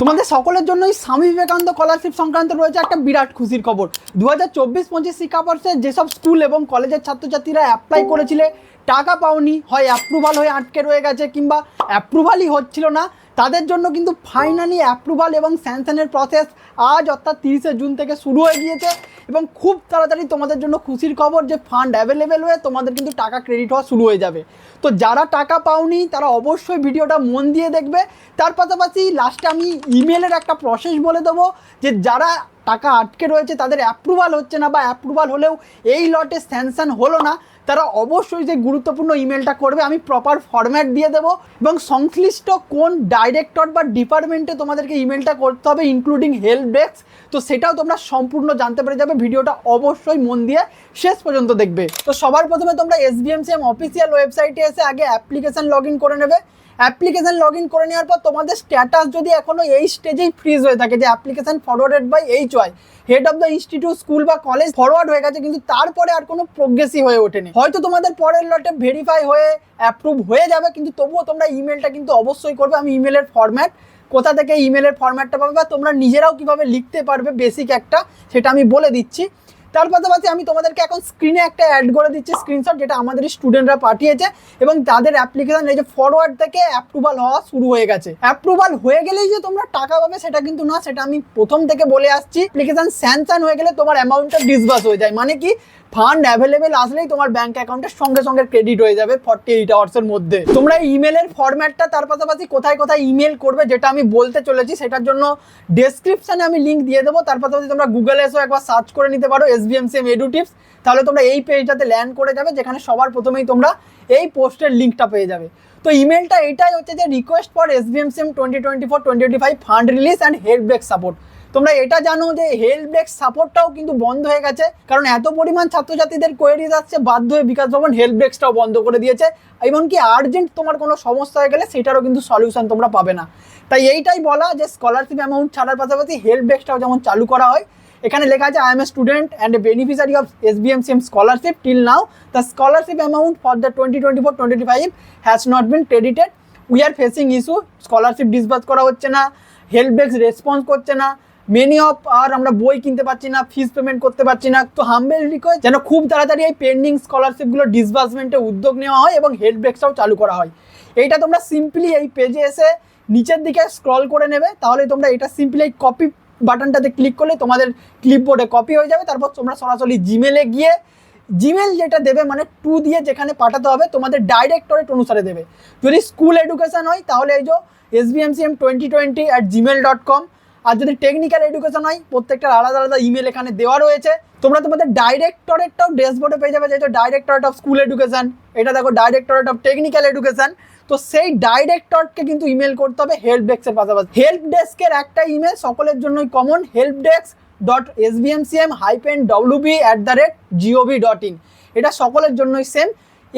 তোমাদের সকলের জন্যই স্বামী বিবেকানন্দ স্কলারশিপ সংক্রান্ত রয়েছে একটা বিরাট খুশির খবর। দু হাজার চব্বিশ পঁচিশ শিক্ষাবর্ষে যেসব স্কুল এবং কলেজের ছাত্রছাত্রীরা অ্যাপ্লাই করেছিলে, টাকা পাওনি, হয় অ্যাপ্রুভাল হয়ে আটকে রয়ে গেছে কিংবা অ্যাপ্রুভালই হচ্ছিল না। তাদের জন্য কিন্তু ফাইনালি অ্যাপ্রুভাল এবং স্যাংশনের প্রসেস আজ অর্থাৎ তিরিশে জুন থেকে শুরু হয়ে গিয়েছে এবং খুব তাড়াতাড়ি তোমাদের জন্য খুশির খবর যে ফান্ড অ্যাভেলেবেল হয়ে তোমাদের কিন্তু টাকা ক্রেডিট হওয়া শুরু হয়ে যাবে। তো যারা টাকা পাওনি, তারা অবশ্যই ভিডিওটা মন দিয়ে দেখবে। তার পাশাপাশি লাস্টে আমি ইমেলের একটা প্রসেস বলে দেবো যে যারা টাকা আটকে রয়েছে, তাদের অ্যাপ্রুভাল হচ্ছে না বা অ্যাপ্রুভাল হলেও এই লটে স্যাংশন হলো না। তারা অবশ্যই যে গুরুত্বপূর্ণ ইমেলটা করবে, আমি প্রপার ফরম্যাট দিয়ে দেবো এবং সংশ্লিষ্ট কোন ডাইরেক্টর বা ডিপার্টমেন্টে তোমাদেরকে ইমেলটা করতে হবে ইনক্লুডিং হেল্প ডেস্ক তো সেটাও তোমরা সম্পূর্ণ জানতে পেরে যাবে। ভিডিওটা অবশ্যই মন দিয়ে শেষ পর্যন্ত দেখবে। তো সবার প্রথমে তোমরা S B M C M official ওয়েবসাইটে এসে আগে অ্যাপ্লিকেশন লগ ইন করে নেবে। অ্যাপ্লিকেশন লগ ইন করে নেওয়ার পর তোমাদের স্ট্যাটাস যদি এখনও এই স্টেজেই ফ্রিজ হয়ে থাকে, যে application forwarded by H Y head of the institute school বা কলেজ ফরওয়ার্ড হয়ে গেছে, কিন্তু তারপরে আর কোনো প্রোগ্রেসই হয়ে ওঠেনি। হয়তো তোমাদের পরের লটে ভেরিফাই হয়ে অ্যাপ্রুভ হয়ে যাবে, কিন্তু তবুও তোমরা ইমেলটা কিন্তু অবশ্যই করবে। আমি ইমেলের ফরম্যাট কোথা থেকে ইমেলের ফরম্যাটটা পাবে বা তোমরা নিজেরাও কীভাবে লিখতে পারবে বেসিক একটা, সেটা আমি বলে দিচ্ছি। তার পাশাপাশি আমি তোমাদেরকে এখন স্ক্রিনে একটা অ্যাড করে দিচ্ছি স্ক্রিনশট যেটা আমাদের স্টুডেন্টরা পাঠিয়েছে এবং তাদের অ্যাপ্লিকেশন এই যে ফরওয়ার্ড থেকে অ্যাপ্রুভাল হওয়া শুরু হয়ে গেছে। অ্যাপ্রুভাল হয়ে গেলেই যে তোমরা টাকা পাবে, সেটা কিন্তু না, সেটা আমি প্রথম থেকে বলে আসছি। অ্যাপ্লিকেশন স্যাংশন হয়ে গেলে তোমার অ্যামাউন্টটা ডিসবাস হয়ে যায়। মানে কি? ফান্ড অ্যাভেলেবেল আসলেই তোমার ব্যাংক অ্যাকাউন্টের সঙ্গে সঙ্গে ক্রেডিট হয়ে যাবে ফর্টি এইট আওয়ার্সের মধ্যে। তোমরা ইমেলের ফরম্যাটটা তার পাশাপাশি কোথায় কোথায় ইমেল করবে যেটা আমি বলতে চলেছি সেটার জন্য ডেসক্রিপশনে আমি লিঙ্ক দিয়ে দেবো। তার পাশাপাশি তোমরা গুগলে এসেও একবার সার্চ করে নিতে পারো S B M C M edu tips তাহলে তোমরা এই পেজটাতে ল্যান্ড করে যাবে যেখানে সবার প্রথমেই তোমরা এই পোস্টের লিঙ্কটা পেয়ে যাবে। তো ইমেলটা এটাই হচ্ছে যে request for S B M C M twenty twenty four twenty twenty five fund release and help break support তোমরা এটা জানো যে হেল্প ডেস্ক সাপোর্টটাও কিন্তু বন্ধ হয়ে গেছে। কারণ এত পরিমাণ ছাত্রছাত্রীদের কোয়েরিজ আসছে, বাধ্য হয়ে বিকাশ ভবন হেল্প ডেস্কটাও বন্ধ করে দিয়েছে। এমনকি আর্জেন্ট তোমার কোনো সমস্যা হয়ে গেলে সেটারও কিন্তু সলিউশন তোমরা পাবে না। তাই এইটাই বলা যে স্কলারশিপ অ্যামাউন্ট ছাড়ার পাশাপাশি হেল্প ডেস্কটাও যেমন চালু করা হয়, এখানে লেখা আছে I am a student and a beneficiary of S B M C M scholarship till now the scholarship amount for the twenty twenty four twenty five has not been credited we are facing issue scholarship disburse করা হচ্ছে না। Help desk response করছে না। Many of আর আমরা বই কিনতে পারছি না ফিস পেমেন্ট করতে পারছি না। তো হাম্বেল রিকোয়েস্ট যেন খুব তাড়াতাড়ি এই পেন্ডিং স্কলারশিপগুলো ডিসবার্সমেন্টে উদ্যোগ নেওয়া হয় এবং হেল্প ডেস্কটাও চালু করা হয়। এইটা তোমরা সিম্পলি এই পেজে এসে নিচের দিকে স্ক্রল করে নেবে, তাহলে তোমরা এটা সিম্পলি এই কপি বাটনটাতে ক্লিক করলে তোমাদের ক্লিপবোর্ডে কপি হয়ে যাবে। তারপর তোমরা সরাসরি জিমেলে গিয়ে জিমেল যেটা দেবে মানে টু দিয়ে যেখানে পাঠাতে হবে, তোমাদের ডাইরেক্টরেট অনুসারে দেবে। যদি স্কুল এডুকেশন হয়, তাহলে এই যে S B M C M twenty twenty at Gmail dot com আর যদি টেকনিক্যাল এডুকেশন হয়, প্রত্যেকটার আলাদা আলাদা ইমেল এখানে দেওয়া রয়েছে। তোমরা তোমাদের ডাইরেক্টরেটটাও ড্যাশবোর্ডে পেয়ে যাবে, যেহেতু ডাইরেক্টরেট অফ স্কুল এডুকেশন এটা দেখো ডাইরেক্টরেট অফ টেকনিক্যাল এডুকেশন তো সেই ডাইরেক্টরকে কিন্তু ইমেল করতে হবে হেল্প ডেস্কের পাশাপাশি। হেল্প ডেস্কের একটা ইমেল সকলের জন্যই common help desk dot S B M C M hyphen WB at the rate GOV dot in এটা সকলের জন্যই সেম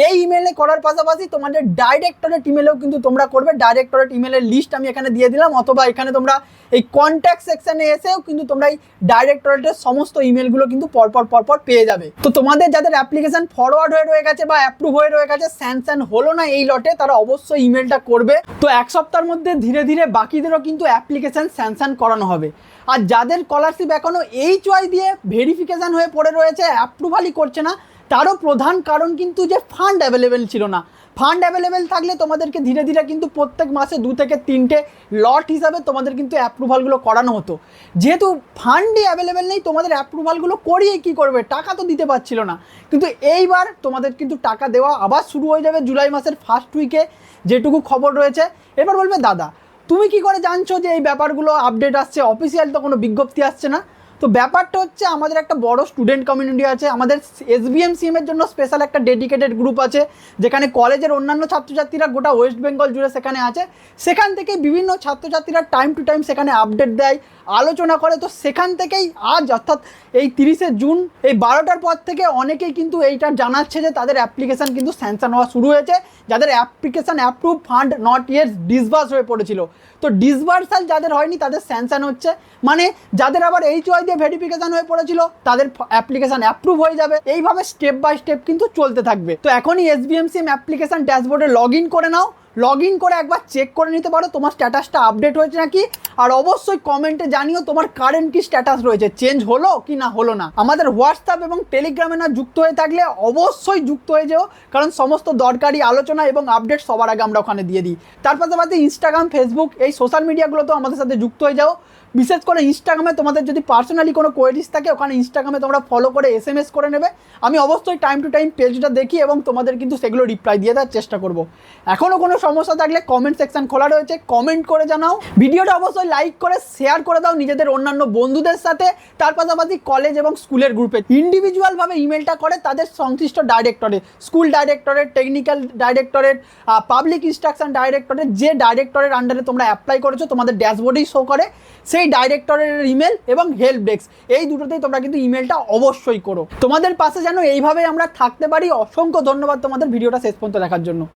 এই ইমেলে করার পাশাপাশি তোমাদের ডাইরেক্টরেট ইমেলেও কিন্তু তোমরা করবে। ডাইরেক্টরেট ইমেলের লিস্ট আমি এখানে দিয়ে দিলাম। অথবা এখানে তোমরা এই কন্ট্যাক্ট সেকশনে এসেও কিন্তু তোমরা এই ডাইরেক্টরেটের সমস্ত ইমেলগুলো কিন্তু পরপর পরপর পেয়ে যাবে। তো তোমাদের যাদের অ্যাপ্লিকেশন ফরওয়ার্ড হয়ে রয়ে গেছে বা অ্যাপ্রুভ হয়ে রয়ে গেছে স্যাংশন হলো না এই লটে তারা অবশ্যই ইমেলটা করবে। তো এক সপ্তাহের মধ্যে ধীরে ধীরে বাকিদেরও কিন্তু অ্যাপ্লিকেশন স্যাংশন করানো হবে। আর যাদের স্কলারশিপ এখনও এইচ ওয়াই দিয়ে ভেরিফিকেশান হয়ে পড়ে রয়েছে অ্যাপ্রুভালই করছে না তারও প্রধান কারণ কিন্তু যে ফান্ড অ্যাভেলেবেল ছিল না। ফান্ড অ্যাভেলেবেল থাকলে তোমাদেরকে ধীরে ধীরে কিন্তু প্রত্যেক মাসে দু থেকে তিনটে লট হিসাবে তোমাদের কিন্তু অ্যাপ্রুভালগুলো করানো হতো। যেহেতু ফান্ডই অ্যাভেলেবেল নেই, তোমাদের অ্যাপ্রুভালগুলো করিয়ে কী করবে? টাকা তো দিতে পারছিল না। কিন্তু এইবার তোমাদের কিন্তু টাকা দেওয়া আবার শুরু হয়ে যাবে জুলাই মাসের ফার্স্ট উইকে যেটুকু খবর রয়েছে এবার বলবে, দাদা, তুমি কি করে জানছো যে এই ব্যাপারগুলো আপডেট আসছে? অফিসিয়াল তো কোনো বিজ্ঞপ্তি আসছে না। তো ব্যাপারটা হচ্ছে আমাদের একটা বড় স্টুডেন্ট কমিউনিটি আছে, আমাদের এস বি এম সিএমের জন্য স্পেশাল একটা ডেডিকেটেড গ্রুপ আছে, যেখানে কলেজের অন্যান্য ছাত্রছাত্রীরা গোটা ওয়েস্ট বেঙ্গল জুড়ে সেখানে আছে। সেখান থেকে বিভিন্ন ছাত্রছাত্রীরা টাইম টু টাইম সেখানে আপডেট দেয়, আলোচনা করে। তো সেখান থেকেই আজ অর্থাৎ এই তিরিশে জুন এই বারোটার পর থেকে অনেকেই কিন্তু এইটা জানাচ্ছে যে তাদের অ্যাপ্লিকেশান কিন্তু স্যাংশন হওয়া শুরু হয়েছে। যাদের application approve fund not yet disburse হয়ে পড়েছিল। তো ডিসবার্সাল যাদের হয়নি তাদের স্যাংশন হচ্ছে। মানে যাদের আবার এইচ ওয়াই দিয়ে ভেরিফিকেশান হয়ে পড়েছিল, তাদের অ্যাপ্লিকেশান অ্যাপ্রুভ হয়ে যাবে। এইভাবে স্টেপ বাই স্টেপ কিন্তু চলতে থাকবে। তো এখনই এস সিএম অ্যাপ্লিকেশান ড্যাশবোর্ডে লগ ইন করে নাও। লগ ইন করে একবার চেক করে নিতে পারো, তোমার স্ট্যাটাসটা আপডেট হয়েছে নাকি? আর অবশ্যই কমেন্টে জানিও তোমার কারেন্ট কি স্ট্যাটাস রয়েছে। চেঞ্জ হলো কি না হলো না। আমাদের হোয়াটসঅ্যাপ এবং টেলিগ্রামে না যুক্ত হয়ে থাকলে অবশ্যই যুক্ত হয়ে যেও, কারণ সমস্ত দরকারি আলোচনা এবং আপডেট সবার আগে আমরা ওখানে দিয়ে দিই। তার পাশাপাশি ইনস্টাগ্রাম ফেসবুক এই সোশ্যাল মিডিয়াগুলোতেও আমাদের সাথে যুক্ত হয়ে যাও। বিশেষ করে ইনস্টাগ্রামে তোমাদের যদি পার্সোনালি কোনো কোয়েরিজ থাকে, ওখানে ইনস্টাগ্রামে তোমরা ফলো করে এস এম এস করে নেবে। আমি অবশ্যই টাইম টু টাইম পেজটা দেখি এবং তোমাদের কিন্তু সেগুলো রিপ্লাই দিয়ে দেওয়ার চেষ্টা করব। এখনও কোনো সমস্যা থাকলে কমেন্ট সেকশন খোলা রয়েছে কমেন্ট করে জানাও। ভিডিওটা অবশ্যই লাইক করে শেয়ার করে দাও নিজেদের অন্যান্য বন্ধুদের সাথে। তার পাশাপাশি কলেজ এবং স্কুলের গ্রুপে ইন্ডিভিজুয়ালভাবে ইমেলটা করে তাদের সংশ্লিষ্ট ডাইরেক্টরে school directorate technical directorate public instruction directorate যে ডাইরেক্টরের আন্ডারে তোমরা অ্যাপ্লাই করেছ, তোমাদের ড্যাশবোর্ডেই শো করে। সেই ডাইরেক্টরের ইমেল এবং হেল্প ডেস্ক এই দুটোতেই তোমরা কিন্তু ইমেলটা অবশ্যই করো। তোমাদের পাশে যেন এইভাবে আমরা থাকতে পারি। অসংখ্য ধন্যবাদ তোমাদের ভিডিওটা শেষ পর্যন্ত দেখার জন্য।